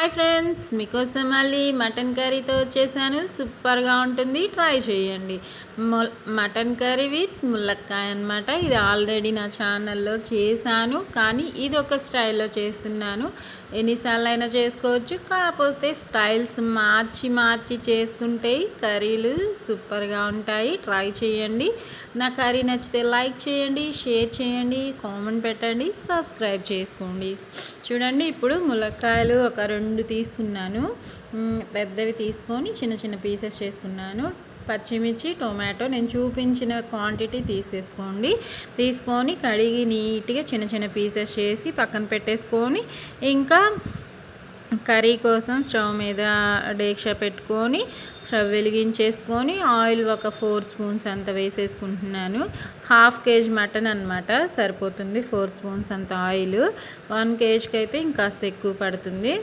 Hi friends మీకోసం మళ్ళీ mutton కర్రీతో వచ్చేసాను సూపర్గా ఉంటుంది. ట్రై చేయండి. మటన్ కర్రీ విత్ ములక్కాయ అనమాట ఇది ఆల్రెడీ నా ఛానల్లో చేశాను కానీ ఇది ఒక స్టైల్లో చేస్తున్నాను. ఎన్నిసార్లు అయినా చేసుకోవచ్చు కాకపోతే స్టైల్స్ మార్చి మార్చి చేసుకుంటే కర్రీలు సూపర్గా ఉంటాయి. ట్రై చేయండి. నా కర్రీ నచ్చితే లైక్ చేయండి షేర్ చేయండి కామెంట్ పెట్టండి సబ్స్క్రైబ్ చేసుకోండి. చూడండి ఇప్పుడు ములక్కాయలు ఒక రెండు రెండు తీసుకున్నాను. పెద్దవి తీసుకొని చిన్న చిన్న పీసెస్ చేసుకున్నాను. పచ్చిమిర్చి టొమాటో నేను చూపించిన క్వాంటిటీ తీసేసుకోండి. తీసుకొని కడిగి నీట్గా చిన్న చిన్న పీసెస్ చేసి పక్కన పెట్టేసుకొని ఇంకా కర్రీ కోసం స్టవ్ మీద డేక్ష పెట్టుకొని స్టవ్ వెలిగించేసుకొని ఆయిల్ ఒక ఫోర్ స్పూన్స్ అంత వేసేసుకుంటున్నాను. హాఫ్ కేజీ మటన్ అనమాట సరిపోతుంది ఫోర్ స్పూన్స్ అంత ఆయిల్. వన్ కేజీకి అయితే ఇంకాస్త ఎక్కువ పడుతుంది.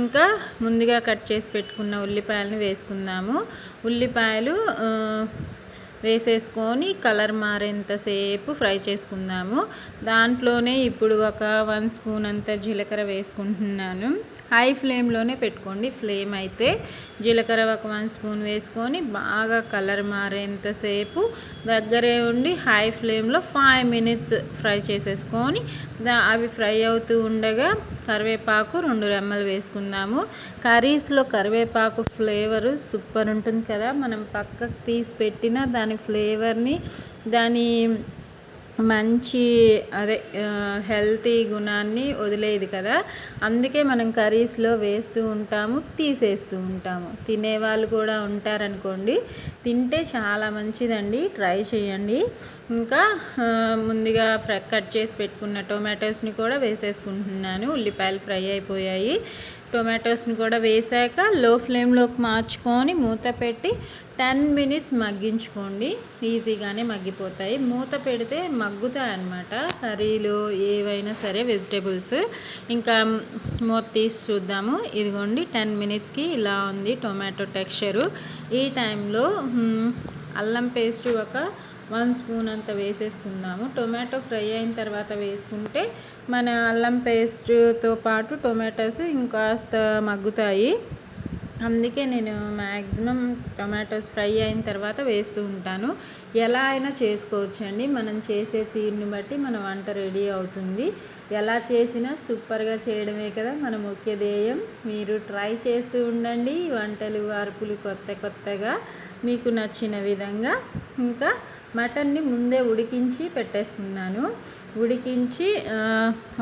ఇంకా ముందుగా కట్ చేసి పెట్టుకున్న ఉల్లిపాయలను వేసుకుందాము. ఉల్లిపాయలు వేసేసుకొని కలర్ మారేంతసేపు ఫ్రై చేసుకుందాము. దాంట్లోనే ఇప్పుడు ఒక వన్ స్పూన్ అంత జీలకర్ర వేసుకుంటున్నాను. హై ఫ్లేమ్లోనే పెట్టుకోండి. ఫ్లేమ్ అయితే జీలకర్ర ఒక వన్ స్పూన్ వేసుకొని బాగా కలర్ మారేంతసేపు దగ్గరే ఉండి హై ఫ్లేమ్లో ఫైవ్ మినిట్స్ ఫ్రై చేసేసుకొని అవి ఫ్రై అవుతూ ఉండగా కరివేపాకు రెండు రెమ్మలు వేసుకుందాము. కర్రీస్లో కరివేపాకు ఫ్లేవరు సూపర్ ఉంటుంది కదా. మనం పక్కకు తీసి పెట్టిన దాని ఫ్లేవర్ని దాని మంచి అదే హెల్తీ గుణాన్ని వదిలేది కదా. అందుకే మనం కర్రీస్లో వేస్తూ ఉంటాము తీసేస్తూ ఉంటాము. తినేవాళ్ళు కూడా ఉంటారనుకోండి తింటే చాలా మంచిదండి. ట్రై చేయండి. ఇంకా ముందుగా ఫ్రై కట్ చేసి పెట్టుకున్న టొమాటోస్ని కూడా వేసేసుకుంటున్నాను. ఉల్లిపాయలు ఫ్రై అయిపోయాయి. టొమాటోస్ని కూడా వేసాక లో ఫ్లేమ్లోకి మార్చుకొని మూత పెట్టి టెన్ మినిట్స్ మగ్గించుకోండి. ఈజీగానే మగ్గిపోతాయి. మూత పెడితే మగ్గుతాయి అన్నమాట కర్రీలు ఏవైనా సరే వెజిటేబుల్స్. ఇంకా మూత తీసి చూద్దాము. ఇదిగోండి టెన్ మినిట్స్కి ఇలా ఉంది టొమాటో టెక్స్చరు. ఈ టైంలో అల్లం పేస్ట్ ఒక వన్ స్పూన్ అంత వేసేసుకుందాము. టొమాటో ఫ్రై అయిన తర్వాత వేసుకుంటే మన అల్లం పేస్ట్తో పాటు టొమాటోస్ ఇంకాస్త మగ్గుతాయి. అందుకే నేను మ్యాక్సిమం టొమాటోస్ ఫ్రై అయిన తర్వాత వేస్తూ ఉంటాను. ఎలా అయినా చేసుకోవచ్చండి. మనం చేసే తీరుని బట్టి మన వంట రెడీ అవుతుంది. ఎలా చేసినా సూపర్గా చేయడమే కదా మన ముఖ్య ధ్యేయం. మీరు ట్రై చేస్తూ ఉండండి. వంటలు వార్పులు కొత్త కొత్తగా మీకు నచ్చిన విధంగా. ఇంకా మటన్ని ముందే ఉడికించి పెట్టేసుకున్నాను. ఉడికించి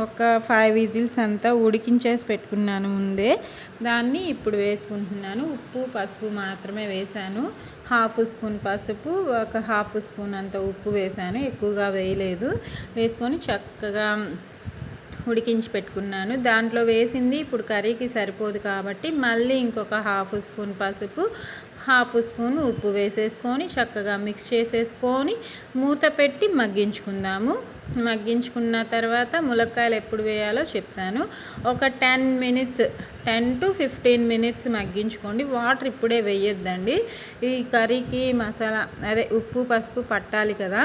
ఒక ఫైవ్ విజిల్స్ అంతా ఉడికించేసి పెట్టుకున్నాను ముందే. దాన్ని ఇప్పుడు వేసుకుంటున్నాను. ఉప్పు పసుపు మాత్రమే వేశాను. హాఫ్ స్పూన్ పసుపు ఒక హాఫ్ స్పూన్ అంత ఉప్పు వేశాను. ఎక్కువగా వేయలేదు. వేసుకొని చక్కగా ఉడికించి పెట్టుకున్నాను. దాంట్లో వేసింది ఇప్పుడు కర్రీకి సరిపోదు కాబట్టి మళ్ళీ ఇంకొక హాఫ్ స్పూన్ పసుపు హాఫ్ స్పూన్ ఉప్పు వేసేసుకొని చక్కగా మిక్స్ చేసేసుకొని మూత పెట్టి మగ్గించుకుందాము. మగ్గించుకున్న తర్వాత ములక్కాయలు ఎప్పుడు వేయాలో చెప్తాను. ఒక ten minutes ten to fifteen minutes మగ్గించుకోండి. Water ఇప్పుడే వేయొద్దండి. ఈ కర్రీకి మసాలా అదే ఉప్పు పసుపు పట్టాలి కదా.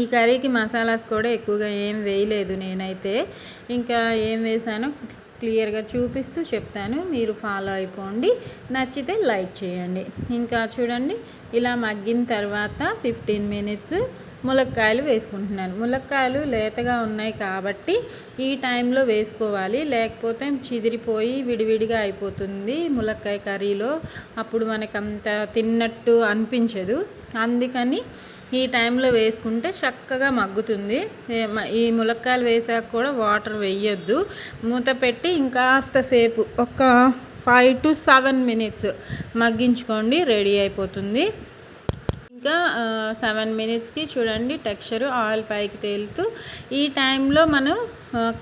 ఈ కర్రీకి మసాలాస్ కూడా ఎక్కువగా ఏం వేయలేదు నేనైతే. ఇంకా ఏం వేసాను క్లియర్గా చూపిస్తూ చెప్తాను. మీరు ఫాలో అయిపోండి. నచ్చితే లైక్ చేయండి. ఇంకా చూడండి ఇలా మగ్గిన తర్వాత ఫిఫ్టీన్ మినిట్స్ ములక్కాయలు వేసుకుంటున్నాను. ములక్కాయలు లేతగా ఉన్నాయి కాబట్టి ఈ టైంలో వేసుకోవాలి. లేకపోతే చిదిరిపోయి విడివిడిగా అయిపోతుంది ములక్కాయ కర్రీలో. అప్పుడు మనకంత తిన్నట్టు అనిపించదు. అందుకని ఈ టైంలో వేసుకుంటే చక్కగా మగ్గుతుంది. ఈ ములక్కాయలు వేసాక కూడా వాటర్ వేయొద్దు. మూత పెట్టి ఇంకాస్త సేపు ఒక ఫైవ్ టు సెవెన్ మినిట్స్ మగ్గించుకోండి రెడీ అయిపోతుంది. ఇంకా సెవెన్ మినిట్స్కి చూడండి టెక్స్చరు ఆయిల్ పైకి తేలుతూ ఈ టైంలో మనం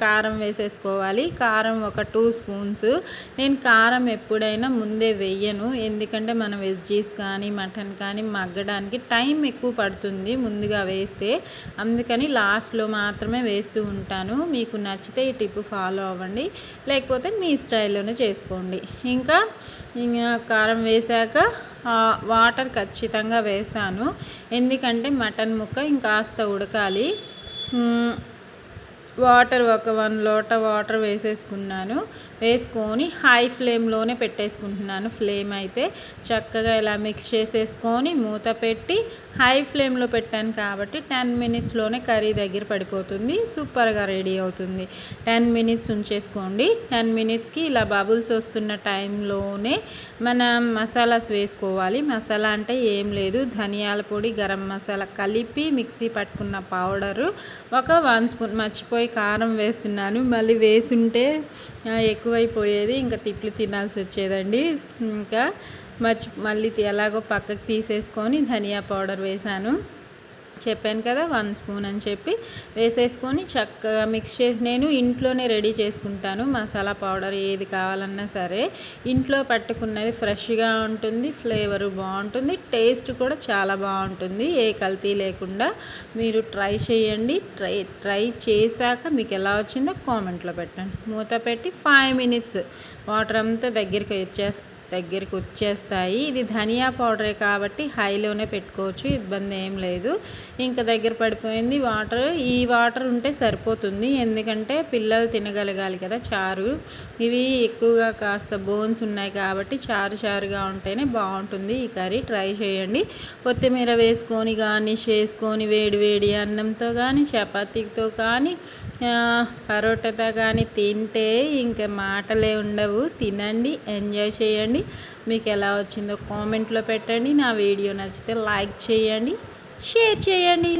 కారం వేసేసుకోవాలి. కారం ఒక టూ స్పూన్స్. నేను కారం ఎప్పుడైనా ముందే వెయ్యను ఎందుకంటే మన వెజ్జీస్ కానీ మటన్ కానీ మగ్గడానికి టైం ఎక్కువ పడుతుంది ముందుగా వేస్తే. అందుకని లాస్ట్లో మాత్రమే వేస్తూ ఉంటాను. మీకు నచ్చితే ఈ టిప్ ఫాలో అవ్వండి. లేకపోతే మీ స్టైల్లోనే చేసుకోండి. ఇంకా ఇంకా కారం వేశాక వాటర్ ఖచ్చితంగా వేస్తాను. ఎందుకంటే మటన్ ముక్క ఇంకాస్త ఉడకాలి. వాటర్ ఒక వన్ లోట వాటర్ వేసేసుకున్నాను. వేసుకొని హై ఫ్లేమ్లోనే పెట్టేసుకుంటున్నాను. ఫ్లేమ్ అయితే చక్కగా ఇలా మిక్స్ చేసేసుకొని మూత పెట్టి హై ఫ్లేమ్లో పెట్టాను కాబట్టి టెన్ మినిట్స్లోనే కర్రీ దగ్గర పడిపోతుంది. సూపర్గా రెడీ అవుతుంది. Ten minutes ఉంచేసుకోండి. టెన్ మినిట్స్కి ఇలా బబుల్స్ వస్తున్న టైంలోనే మనం మసాలాస్ వేసుకోవాలి. మసాలా అంటే ఏం లేదు. ధనియాల పొడి గరం మసాలా కలిపి మిక్సీ పట్టుకున్న పౌడరు ఒక వన్ స్పూన్ మర్చిపోయి కారం వేస్తున్నాను. మళ్ళీ వేసుంటే ఎక్కువైపోయేది. ఇంకా తిట్లు తినాల్సి వచ్చేదండి. ఇంకా మర్చి మళ్ళీ ఎలాగో పక్కకు తీసేసుకొని ధనియా పౌడర్ వేశాను చెప్పాను కదా వన్ స్పూన్ అని చెప్పి వేసేసుకొని చక్కగా మిక్స్ చేసి నేను ఇంట్లోనే రెడీ చేసుకుంటాను మసాలా పౌడర్ ఏది కావాలన్నా సరే. ఇంట్లో పట్టుకున్నది ఫ్రెష్గా ఉంటుంది ఫ్లేవర్ బాగుంటుంది టేస్ట్ కూడా చాలా బాగుంటుంది. ఏ కల్తీ లేకుండా మీరు ట్రై చేయండి ట్రై ట్రై చేశాక మీకు ఎలా వచ్చిందో కామెంట్లో పెట్టండి. మూత పెట్టి ఫైవ్ మినిట్స్ వాటర్ అంతా దగ్గరికి వచ్చేస్తా దగ్గరికి వచ్చేస్తాయి. ఇది ధనియా పౌడరే కాబట్టి హైలోనే పెట్టుకోవచ్చు ఇబ్బంది ఏం లేదు. ఇంకా దగ్గర పడిపోయింది వాటర్. ఈ వాటర్ ఉంటే సరిపోతుంది ఎందుకంటే పిల్లలు తినగలగాలి కదా చారు. ఇవి ఎక్కువగా కాస్త బోన్స్ ఉన్నాయి కాబట్టి చారు చారుగా ఉంటేనే బాగుంటుంది. ఈ కర్రీ ట్రై చేయండి. కొత్తిమీర వేసుకొని గార్నిష్ చేసుకొని వేడి వేడి అన్నంతో కానీ చపాతీతో కానీ పరోటాతో కానీ తింటే ఇంకా మాటలే ఉండవు. తినండి ఎంజాయ్ చేయండి. చేయండి. మీకు ఎలా వచ్చిందో కామెంట్లో పెట్టండి. నా వీడియో నచ్చితే లైక్ చేయండి షేర్ చేయండి.